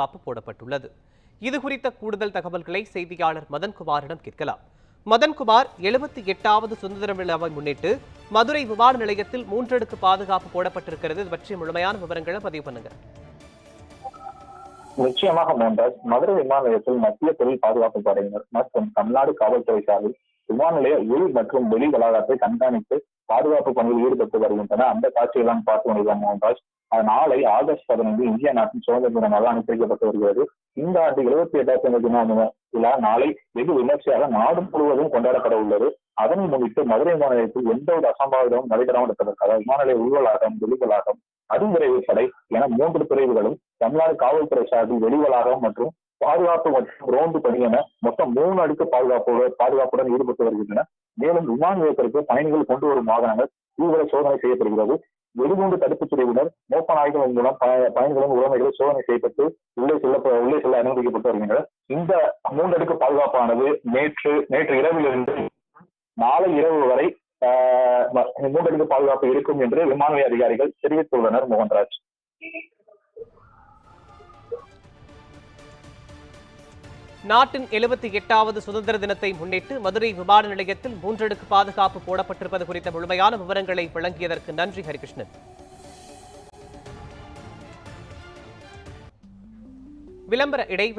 பாதுகாப்பு போடப்பட்டுள்ளது. இது குறித்த கூடுதல் தகவல்களை செய்தியாளர் மதன்குமாரிடம் கேட்கலாம். மதன்குமார் எழுபத்தி எட்டாவது சுதந்திர விழாவை முன்னிட்டு மதுரை விமான நிலையத்தில் மூன்றடுக்கு பாதுகாப்பு போடப்பட்டிருக்கிறது. இது பற்றி முழுமையான விவரங்களை பதிவு பண்ணுங்க. நிச்சயமாக மோகன்ராஜ் மதுரை விமான நிலையத்தில் மத்திய தொழில் பாதுகாப்பு படையினர் மற்றும் தமிழ்நாடு காவல்துறை சார்பில் விமான நிலைய உள் மற்றும் வெளி வளாகத்தை கண்காணித்து பாதுகாப்பு பணியில் ஈடுபட்டு வருகின்றன அந்த காட்சியெல்லாம் பார்த்து வருகிறோம் மோகன்ராஜ் நாளை ஆகஸ்ட் பதினைந்து இந்திய நாட்டின் சுதந்திர தினமாக அனுசரிக்கப்பட்டு வருகிறது. இந்த ஆண்டு எழுபத்தி எட்டாம் சுதந்திர தின விழா நாளை வெகு விமர்சையாக நாடு முழுவதும் கொண்டாடப்பட உள்ளது. அதனை முன்னிட்டு மதுரை விமான நிலையத்தில் எந்த ஒரு அசம்பாவிதமும் நடைபெறாமல் இருப்பதற்காக விமான நிலைய உள்வளாகம் வெளிவளாகம் அதிவிரைவு படை என மூன்று பிரிவுகளும் தமிழ்நாடு காவல்துறை சார்பில் வெளிவளாகம் மற்றும் பாதுகாப்பு மற்றும் ரோந்து பணி என மொத்தம் மூணு அடுக்கு பாதுகாப்போடு பாதுகாப்புடன் ஈடுபட்டு வருகின்றன. மேலும் விமான நிலையத்திற்கு பயணிகள் கொண்டு வரும் வாகனங்கள் தீவிர சோதனை செய்யப்படுகிறது. வெடிகுண்டு தடுப்புப் பிரிவினர் மோப்ப நாய்கள் மூலம் ப- பயணிகளின் சோதனை செய்யப்பட்டு உள்ளே செல்ல உள்ளே செல்ல அனுமதிக்கப்பட்டு வருகின்றனர். இந்த மூன்றடுக்கு பாதுகாப்பானது நேற்று நேற்று இரவிலிருந்து நாளை இரவு வரை ஆஹ், மூன்றடுக்கு பாதுகாப்பு இருக்கும் என்று விமான அதிகாரிகள் தெரிவித்துள்ளனர் மோகன்ராஜ். நாட்டின் எழுபத்தி எட்டாவது சுதந்திர தினத்தை முன்னிட்டு மதுரை விமான நிலையத்தில் மூன்றடுக்கு பாதுகாப்பு போடப்பட்டிருப்பது குறித்த முழுமையான விவரங்களை வழங்கியதற்கு நன்றி ஹரிகிருஷ்ணன். விளம்பர இடைவெளி